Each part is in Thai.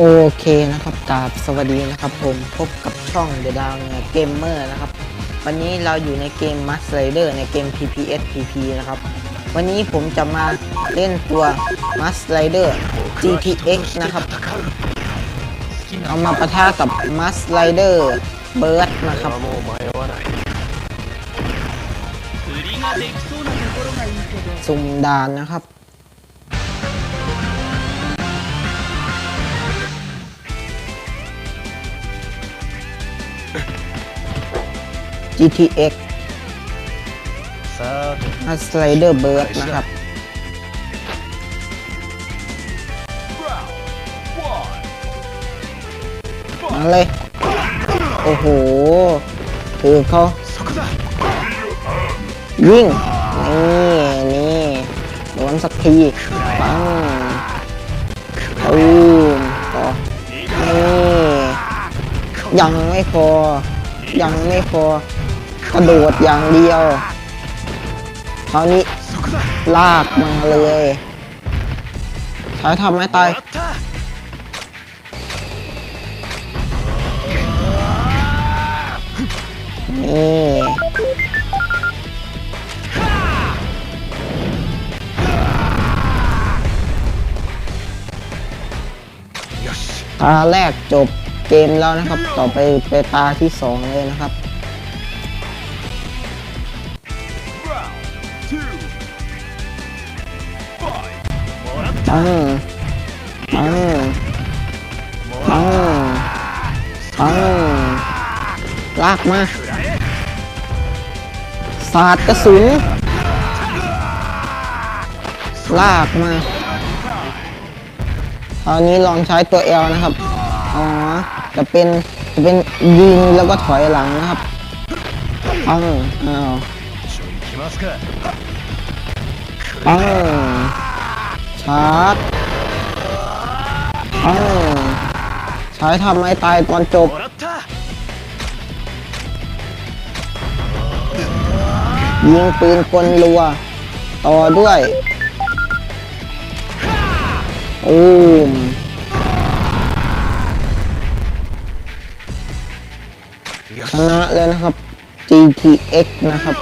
โอเคนะครับกาบสวัสดีนะครับผมพบกับช่องเดอะดาวเนียเกมเมอร์นะครับ วันนี้เราอยู่ในเกมมัสไลเดอร์ในเกม PPS PP นะครับ วันนี้ผมจะมาเล่นตัวมัสไลเดอร์ GTX นะครับ เอามาประทะกับมัสไลเดอร์เบิร์ดนะครับซุ่มดานนะครับ GTX さて m a s r i d e r Bird นะครับ มาเลย โอ้โห คือเขาวิ่ง นี่นี่โดนสักทีปังตูมต่อนี่ยังไม่พอ ยังไม่พอ กระโดดอย่างเดียวคราวนี้ลากมาเลยใช้ทำให้ตายนี่ตาแรกจบเกมแล้วนะครับ ต่อไปไปตาที่สองเลยนะครับ เออ เออ เออ เออ ลากมา สาดกระสุน ลากมาคราวนี้ลองใช้ตัวเอลนะครับ อ๋อ จะเป็น จะเป็นยิงแล้วก็ถอยหลังนะครับ เออ เออเออาร์จอ้ใช้ทำไมตายตอนจบ ยิงปืนกลรัว ต่อด้วยอ้มชนะเลยนะครับ GTX นะครับ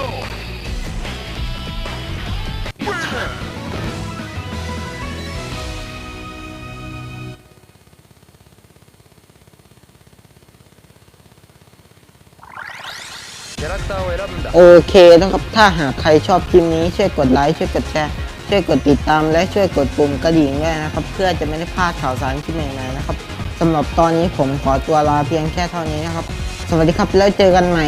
โอเคนะครับ ถ้าหากใครชอบคลิปนี้ช่วยกดไลค์ช่วยกดแชร์ช่วยกดติดตามและช่วยกดปุ่มกระดิ่งด้วยนะครับ เพื่อจะไม่ได้พลาดข่าวสารคลิปใหม่ๆนะครับสำหรับตอนนี้ผมขอตัวลาเพียงแค่เท่านี้นะครับ สวัสดีครับแล้วเจอกันใหม่